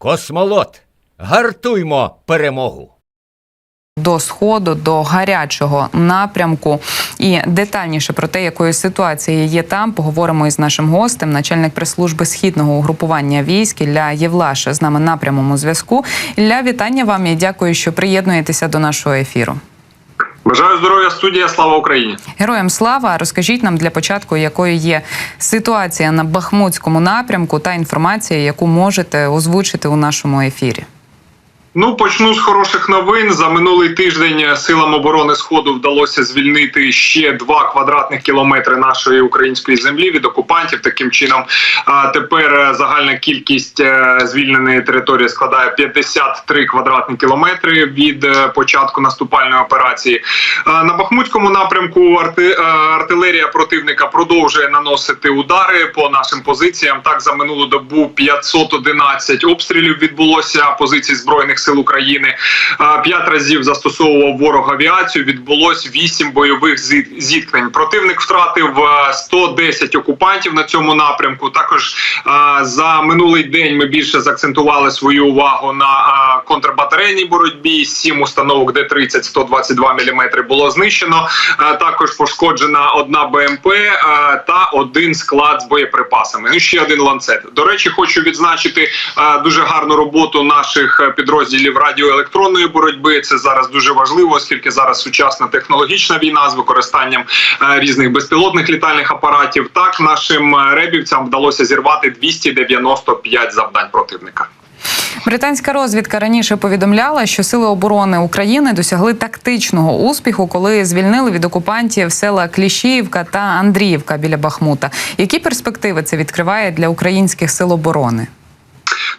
Космолот, гартуймо перемогу! до сходу, до гарячого напрямку. І детальніше про те, якою ситуацією є там, поговоримо із нашим гостем, начальник прес-служби східного угрупування військ Ілля Євлаша з нами на прямому зв'язку. Ілля, вітання вам і дякую, що приєднуєтеся до нашого ефіру. Бажаю здоров'я, студія. Слава Україні. Героям слава! Розкажіть нам для початку, якою є ситуація на Бахмутському напрямку та інформація, яку можете озвучити у нашому ефірі. Ну почну з хороших новин. За минулий тиждень силам оборони сходу вдалося звільнити ще два квадратних кілометри нашої української землі від окупантів. Таким чином, тепер е, загальна кількість е, звільненої території складає 53 квадратні кілометри від е, початку наступальної операції. На Бахмутському напрямку арти- е, артилерія противника продовжує наносити удари по нашим позиціям. Так за минулу добу 511 обстрілів відбулося позицій збройних сил України. П'ять разів застосовував ворог авіацію. Відбулось вісім бойових зіткнень. Противник втратив е, 110 окупантів на цьому напрямку. Також е, за минулий день ми більше заакцентували свою увагу на е, контрбатарейній боротьбі. Сім установок Д-30 122 мм було знищено. Е, Також пошкоджена одна БМП е, та один склад з боєприпасами. Ну ще один ланцет. До речі, хочу відзначити е, дуже гарну роботу наших е, підрозділів радіоелектронної боротьби. Це зараз дуже важливо, оскільки зараз сучасна технологічна війна з використанням е, різних безпілотних літальних апаратів. Так нашим е, ребівцям вдалося зірвати 295 завдань противника. Британська розвідка раніше повідомляла, що сили оборони України досягли тактичного успіху, коли звільнили від окупантів села Кліщіївка та Андріївка біля Бахмута. Які перспективи це відкриває для українських сил оборони?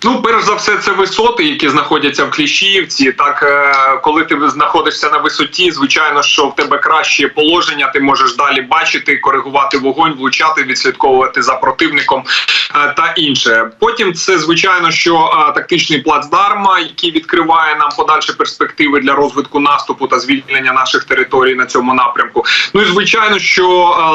Ну, перш за все, це висоти, які знаходяться в Кліщіївці. Так, е, коли ти знаходишся на висоті, звичайно, що в тебе краще положення, ти можеш далі бачити, коригувати вогонь, влучати, відслідковувати за противником е, та інше. Потім це звичайно, що е, тактичний плацдарм, який відкриває нам подальші перспективи для розвитку наступу та звільнення наших територій на цьому напрямку. Ну і звичайно, що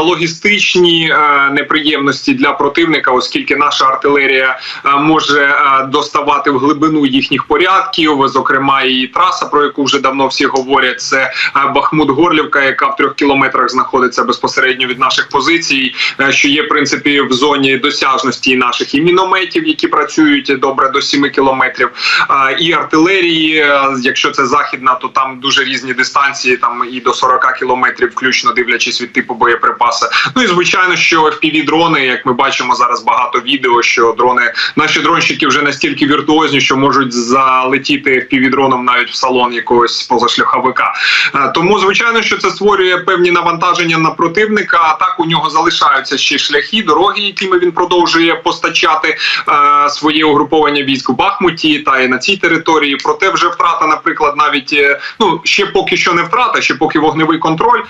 логістичні неприємності для противника, оскільки наша артилерія може доставати в глибину їхніх порядків. Зокрема, і траса, про яку вже давно всі говорять, це е, Бахмут-Горлівка, яка в трьох кілометрах знаходиться безпосередньо від наших позицій, е, що є в принципі в зоні досяжності наших і мінометів, які працюють добре до 7 кілометрів, е, і артилерії. е, Якщо це західна, то там дуже різні дистанції, там і до 40 кілометрів, включно дивлячись від типу боєприпаса. Ну і звичайно, що fpv дрони, як ми бачимо зараз, багато відео, що дрони наші дронщики вже настільки віртуозні, що можуть залетіти fpv дроном навіть в салон якогось позашляховика. Е, Тому звичайно, що це створює певні навантаження на противника. А так у нього залишаються ще шляхи, дороги, якими він продовжує постачати е, своє угруповання військ у Бахмуті та і на цій території. Проте вже втрата, наприклад, навіть е, ну ще поки що не втрата, ще поки вогневий контроль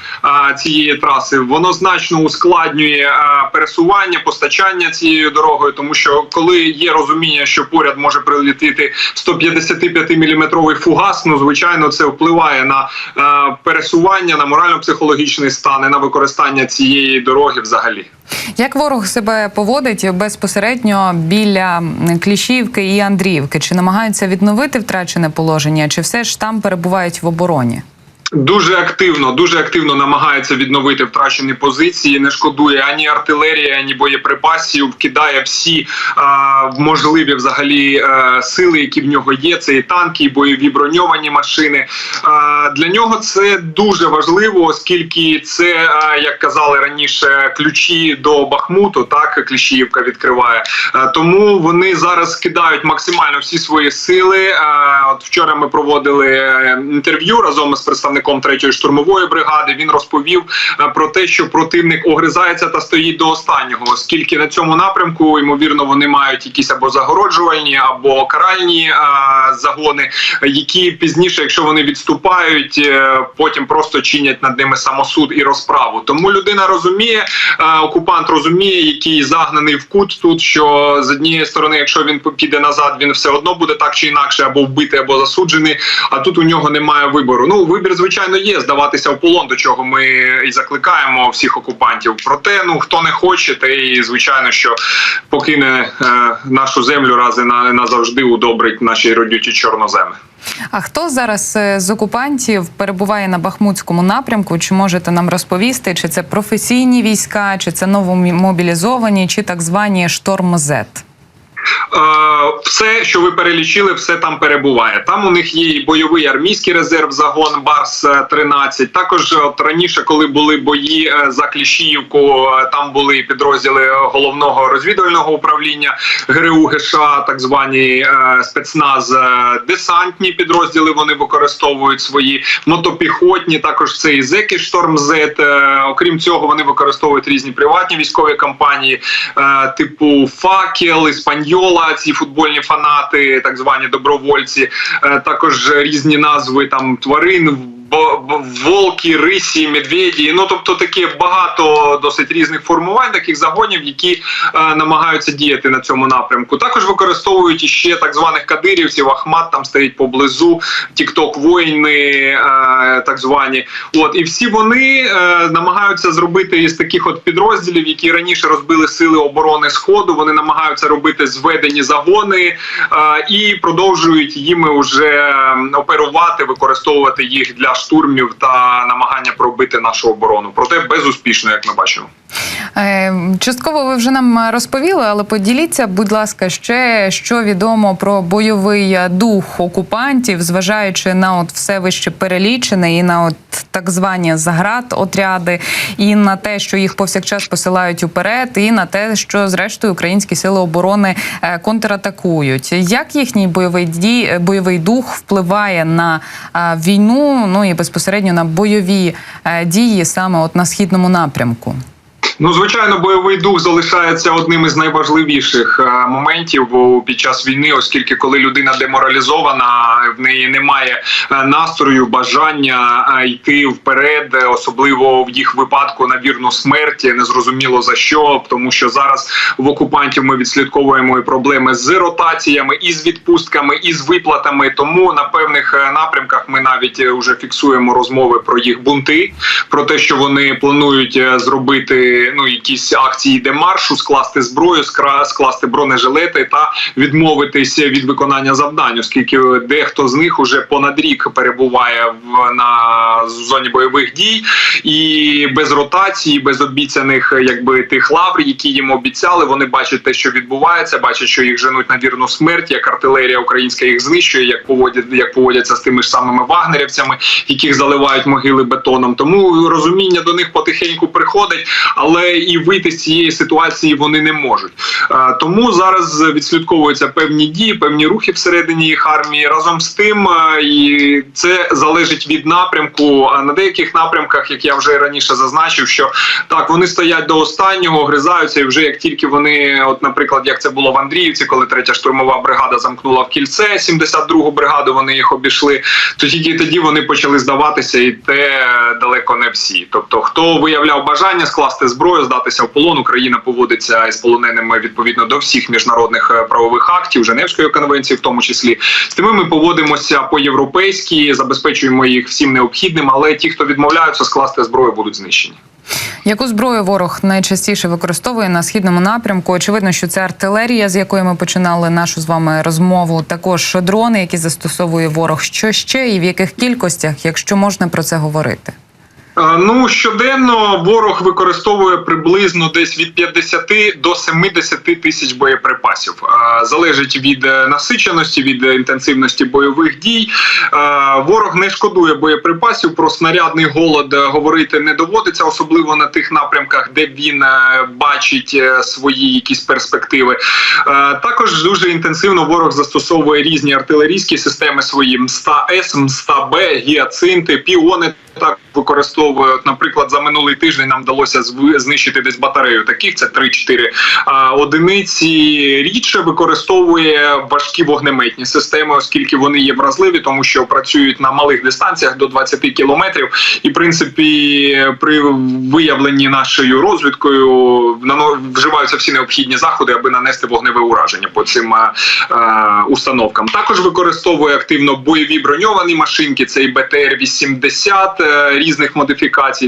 цієї траси, воно значно ускладнює пересування, постачання цією дорогою, тому що коли є розуміння, що поряд може прилетіти 155 міліметровий фугас, ну звичайно, це впливає на е, пересування, на морально-психологічний стан і на використання цієї дороги взагалі. Як ворог себе поводить безпосередньо біля Кліщівки і Андріївки? Чи намагаються відновити втрачене положення, чи все ж там перебувають в обороні? Дуже активно, дуже активно намагається відновити втрачені позиції. Не шкодує ані артилерії, ані боєприпасів. Вкидає всі а, можливі взагалі а, сили, які в нього є. Це і танки, і бойові броньовані машини. А, для нього це дуже важливо, оскільки це, а, як казали раніше, ключі до Бахмуту. Так Кліщіївка відкриває. А, тому вони зараз кидають максимально всі свої сили. А, от вчора ми проводили е, інтерв'ю разом з представником 3-ї штурмової бригади. Він розповів е, про те, що противник огризається та стоїть до останнього, оскільки на цьому напрямку ймовірно вони мають якісь або загороджувальні, або каральні е, загони, які пізніше, якщо вони відступають, е, потім просто чинять над ними самосуд і розправу. Тому людина розуміє, окупант розуміє, який загнаний в кут тут. Що з однієї сторони, якщо він піде назад, він все одно буде так чи інакше, або вбитий, або засуджений. А тут у нього немає вибору. Ну вибір, звичайно. Звичайно, є здаватися в полон, до чого ми і закликаємо всіх окупантів. Проте, ну хто не хоче, той, звичайно, що покине е, нашу землю раз і на назавжди удобрить наші родюті чорноземи. А хто зараз е, з окупантів перебуває на Бахмутському напрямку? Чи можете нам розповісти, чи це професійні війська, чи це новомобілізовані, чи так звані шторм Зет? Все, що ви перелічили, все там перебуває. Там у них є і бойовий армійський резерв загон Барс е, 13 Також е, от раніше, коли були бої е, за Кліщіївку, е, там були підрозділи головного розвідувального управління ГРУ ГШ, так звані е, спецназ е, десантні підрозділи. Вони використовують свої мотопіхотні. Також це і зеки Шторм Зет. Е, Окрім цього, вони використовують різні приватні військові компанії, е, типу Факел, Іспаньола, ці футбольні фанати, так звані добровольці. Е, Також різні назви там тварин. Волки, рисі, медведі, ну тобто таке багато досить різних формувань, таких загонів, які е, намагаються діяти на цьому напрямку. Також використовують іще так званих кадирівців. Ахмат там стоїть поблизу, Тікток воїни, е, так звані. От і всі вони е, намагаються зробити із таких от підрозділів, які раніше розбили сили оборони Сходу. Вони намагаються робити зведені загони і продовжують їми вже оперувати, використовувати їх для штурмів та намагання пробити нашу оборону. Проте безуспішно, як ми бачимо. Е, Частково ви вже нам розповіли, але поділіться, будь ласка, ще що відомо про бойовий дух окупантів, зважаючи на от все вище перелічене, і на от так звані заград отряди, і на те, що їх повсякчас посилають уперед, і на те, що зрештою українські сили оборони е, контратакують. Як їхній бойовий дій, бойовий дух впливає на е, війну, ну і безпосередньо на бойові дії саме от на східному напрямку? Ну, звичайно, бойовий дух залишається одним із найважливіших е, моментів під час війни, оскільки коли людина деморалізована, в неї немає е, настрою, бажання е, йти вперед, особливо в їх випадку на вірну смерть, незрозуміло за що, тому що зараз в окупантів ми відслідковуємо і проблеми з ротаціями, і з відпустками, і з виплатами. Тому на певних напрямках ми навіть вже фіксуємо розмови про їх бунти, про те, що вони планують е, ну якісь акції демаршу, скласти зброю, скласти бронежилети та відмовитись від виконання завдань, оскільки дехто з них уже понад рік перебуває в на зоні бойових дій і без ротації, без обіцяних якби тих лавр, які їм обіцяли. Вони бачать те, що відбувається, бачать, що їх женуть на вірну смерть, як артилерія українська їх знищує, як поводять, як поводяться з тими ж самими вагнерівцями, яких заливають могили бетоном. Тому розуміння до них потихеньку приходить, але і вийти з цієї ситуації вони не можуть. Е, Тому зараз відслідковуються певні дії, певні рухи всередині їх армії. Разом з тим, е, і це залежить від напрямку. А на деяких напрямках, як я вже раніше зазначив, що так вони стоять до останнього, гризаються, і вже як тільки вони, от, наприклад, як це було в Андріївці, коли третя штурмова бригада замкнула в кільце 72-гу бригаду, вони їх обійшли. То тільки тоді вони почали здаватися, і те далеко не всі. Тобто, хто виявляв бажання скласти зброю, здатися в полон, Україна поводиться із полоненими відповідно до всіх міжнародних е, правових актів, Женевської конвенції, в тому числі з тими ми поводимося по-європейськи, забезпечуємо їх всім необхідним. Але ті, хто відмовляються скласти зброю, будуть знищені. Яку зброю ворог найчастіше використовує на східному напрямку? Очевидно, що це артилерія, з якої ми починали нашу з вами розмову. Також дрони, які застосовує ворог. Що ще і в яких кількостях, якщо можна про це говорити? Е, Ну щоденно ворог використовує приблизно десь від 50 до 70 тисяч боєприпасів. Е, Залежить від е, насиченості, від інтенсивності бойових дій. Ворог не шкодує боєприпасів. Про снарядний голод говорити не доводиться, особливо на тих напрямках, де він бачить свої якісь перспективи. Також дуже інтенсивно ворог застосовує різні артилерійські системи свої МСТА С, МСТА Б, гіацинти, піони так використовують. Використовує. От, наприклад, за минулий тиждень нам вдалося знищити десь батарею таких. Це 3-4 а, одиниці. Рідше використовує важкі вогнеметні системи, оскільки вони є вразливі, тому що працюють на малих дистанціях до 20 кілометрів. І в принципі, при виявленні нашою розвідкою вживаються всі необхідні заходи, аби нанести вогневе ураження по цим е, установкам. Також використовує активно бойові броньовані машинки. Це і БТР 80 е, різних модифікацій.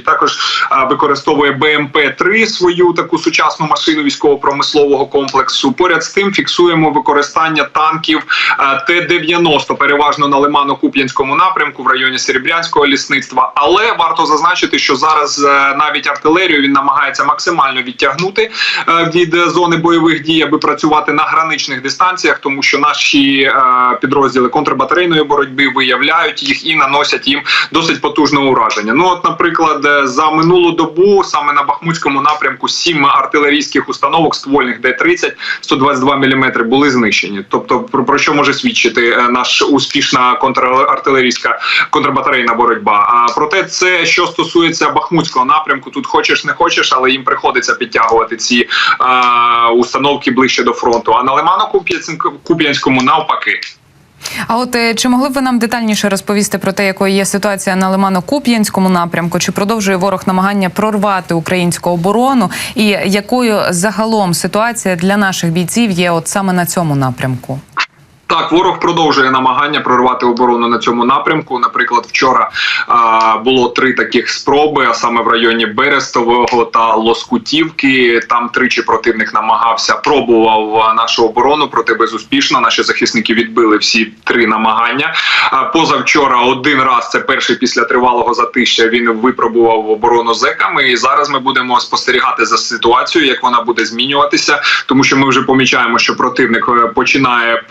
Також е, використовує БМП 3 свою таку сучасну машину військово-промислового комплексу. Поряд з тим фіксуємо використання танків е, Т-90, переважно на Лимано-Куп'янському напрямку в районі Серебрянського лісництва. Але варто зазначити, що зараз е, навіть артилерію він намагається максимально відтягнути е, від зони бойових дій, аби працювати на граничних дистанціях, тому що наші е, підрозділи контрбатарейної боротьби виявляють їх і наносять їм досить потужне ураження. Ну, от, наприклад, е, за минулу добу саме на Бахмутському напрямку сім артилерійських установок ствольних Д-30 122 мм були знищені. Тобто, про, про що може свідчити е, наш успішна контрартилерійська контрбатарейна боротьба. А проте, це що стосується Бахмутського напрямку, тут хочеш не хочеш, але їм приходиться підтягувати ці е, установки ближче до фронту. А на Лимано-Куп'янському навпаки. А от е, чи могли б ви нам детальніше розповісти про те, якою є ситуація на Лимано-Куп'янському напрямку? Чи продовжує ворог намагання прорвати українську оборону? І якою загалом ситуація для наших бійців є от саме на цьому напрямку? Так, ворог продовжує намагання прорвати оборону на цьому напрямку. Наприклад, вчора а, було три таких спроби, а саме в районі Берестового та Лоскутівки. Там тричі противник намагався пробував нашу оборону, проте безуспішно. Наші захисники відбили всі три намагання. А, позавчора один раз це перший після тривалого затища. Він випробував оборону зеками. І зараз ми будемо спостерігати за ситуацією, як вона буде змінюватися, тому що ми вже помічаємо, що противник е, починає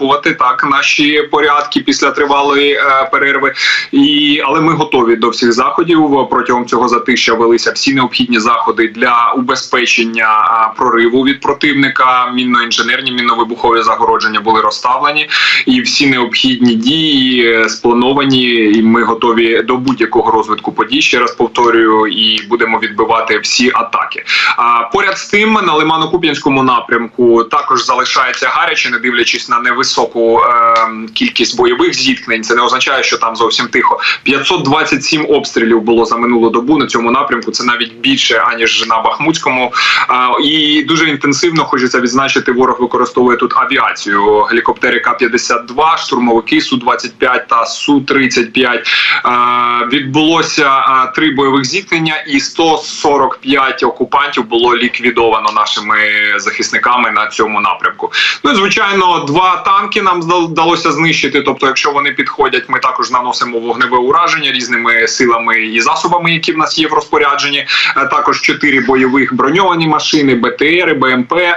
прощупувати так наші порядки після тривалої е, перерви. І але ми готові до всіх заходів. Протягом цього затища велися всі необхідні заходи для убезпечення прориву від противника. Мінно-інженерні, мінно-вибухові загородження були розставлені, і всі необхідні дії е, сплановані. І ми готові до будь-якого розвитку подій. Ще раз повторюю, і будемо відбивати всі атаки. А поряд з тим на Лимано-Куп'янському напрямку також залишається гаряче, не дивлячись на невисоку е, кількість бойових зіткнень. Це не означає, що там зовсім тихо. 527 обстрілів було за минулу добу на цьому напрямку. Це навіть більше аніж на Бахмутському. А, і дуже інтенсивно хочеться відзначити. Ворог використовує тут авіацію. Гелікоптери К-52, штурмовики Су 25 та Су 35 А, відбулося а, три бойових зіткнення, і 145 окупантів було ліквідовано нашими захисниками на цьому напрямку. Ну і звичайно, два танки нам вдалося знищити. Тобто, якщо вони підходять, ми також наносимо вогневе ураження різними силами і засобами, які в нас є в розпорядженні. Е, Також чотири бойових броньовані машини, БТР, БМП, е,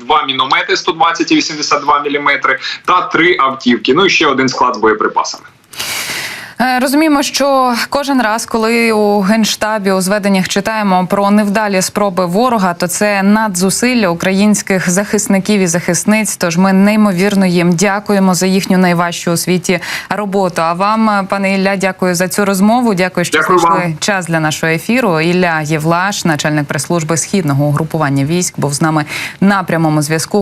два міномети 120 і 82 мм та три автівки. Ну і ще один склад з боєприпасами. Е, Розуміємо, що кожен раз, коли у генштабі у зведеннях читаємо про невдалі спроби ворога, то це надзусилля українських захисників і захисниць. Тож ми неймовірно їм дякуємо за їхню найважчу у світі роботу. А вам, пане Ілля, дякую за цю розмову. Дякую, що Дякую знайшли вам. час для нашого ефіру. Ілля Євлаш, начальник прес-служби східного угрупування військ, був з нами на прямому зв'язку.